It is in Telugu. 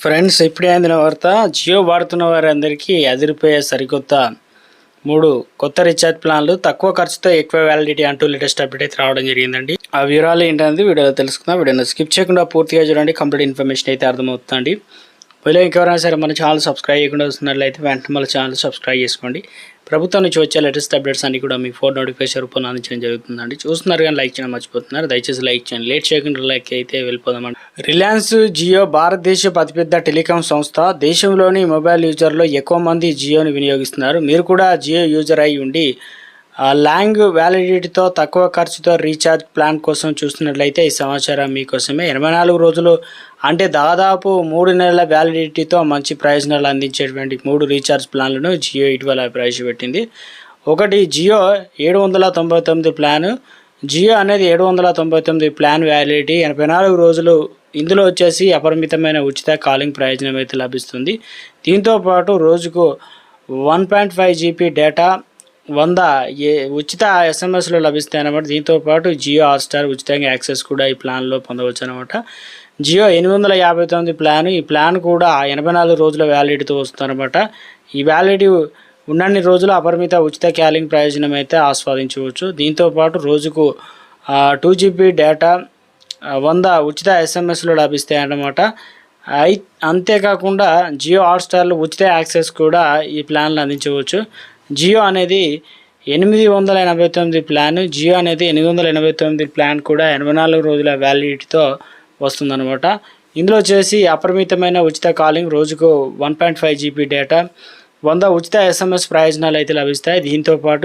ఫ్రెండ్స్ ఇప్పుడే అందిన వార్త జియో వాడుతున్న వారందరికీ అదిరిపోయే సరికొత్త మూడు కొత్త రీఛార్జ్ ప్లాన్లు. తక్కువ ఖర్చుతో ఎక్కువ వ్యాలిడిటీ అంటూ లేటెస్ట్ అప్డేట్ అయితే రావడం జరిగిందండి. ఆ వివరాలు ఏంటనేది వీడియోలో తెలుసుకుందాం. వీడియోని స్కిప్ చేయకుండా పూర్తిగా చూడండి. కంప్లీట్ ఇన్ఫర్మేషన్ అయితే అర్థమవుతుందండి. వీళ్ళు ఇంకెవరైనా సరే మన ఛానల్ సబ్స్క్రైబ్ చేయకుండా వస్తున్నట్లయితే వెంటనే మన ఛానల్ సబ్స్క్రైబ్ చేసుకోండి. ప్రభుత్వం నుంచి వచ్చే లేటెస్ట్ అప్డేట్స్ అన్ని కూడా మీ ఫోన్ నోటిఫికేషన్ రూపంలో అందించడం జరుగుతుందండి. చూస్తున్నారు కానీ లైక్ చేయడం మర్చిపోతున్నారు. దయచేసి లైక్ చేయండి. లేట్ చేయకుండా లైక్ అయితే వెళ్ళిపోదామండి. రిలయన్స్ జియో భారతదేశపు అతిపెద్ద టెలికాం సంస్థ దేశంలోని మొబైల్ యూజర్లో ఎక్కువ మంది జియోని వినియోగిస్తున్నారు. మీరు కూడా జియో యూజర్ అయి ఉండి లాంగ్ వ్యాలిడిటీతో తక్కువ ఖర్చుతో రీఛార్జ్ ప్లాన్ కోసం చూస్తున్నట్లయితే ఈ సమాచారం మీకోసమే. ఎనభై నాలుగు రోజులు అంటే దాదాపు మూడు నెలల వ్యాలిడిటీతో మంచి ప్రయోజనాలు అందించేటువంటి మూడు రీఛార్జ్ ప్లాన్లను జియో ఇటీవల ప్రవేశపెట్టింది. ఒకటి జియో ఏడు వందల తొంభై తొమ్మిది ప్లాన్. జియో అనేది ఏడు వందల తొంభై తొమ్మిది ప్లాన్ వ్యాలిడిటీ. ఎనభై నాలుగు రోజులు ఇందులో వచ్చేసి అపరిమితమైన ఉచిత కాలింగ్ ప్రయోజనం అయితే లభిస్తుంది. దీంతో పాటు రోజుకు one point five GB data వంద ఏ ఉచిత ఎస్ఎంఎస్లు లభిస్తాయి అనమాట దీంతో పాటు జియో హాట్స్టార్ ఉచితంగా యాక్సెస్ కూడా ఈ ప్లాన్లో పొందవచ్చు అనమాట జియో ఎనిమిది వందల యాభై తొమ్మిది ప్లాన్. ఈ ప్లాన్ కూడా ఎనభై నాలుగు రోజుల వ్యాలిడిటీతో వస్తుందన్నమాట ఈ వ్యాలిడిటీ ఉన్నన్ని రోజులు అపరిమిత ఉచిత క్యాలింగ్ ప్రయోజనం అయితే ఆస్వాదించవచ్చు. దీంతో పాటు రోజుకు టూ జీబీ డేటా వంద ఉచిత ఎస్ఎంఎస్లు లభిస్తాయి అన్నమాట. అయి అంతేకాకుండా జియో హాట్స్టార్లో ఉచిత యాక్సెస్ కూడా ఈ ప్లాన్లు అందించవచ్చు. జియో అనేది ఎనిమిది వందల ఎనభై తొమ్మిది ప్లాన్ జియో అనేది ఎనిమిది వందల ఎనభై తొమ్మిది ప్లాన్ కూడా ఎనభై నాలుగు రోజుల వ్యాలిడిటీతో వస్తుందన్నమాట. ఇందులో వచ్చేసి అపరిమితమైన ఉచిత కాలింగ్ రోజుకు one point five GB data వంద ఉచిత ఎస్ఎంఎస్ ప్రయోజనాలు అయితే లభిస్తాయి. దీంతో పాటు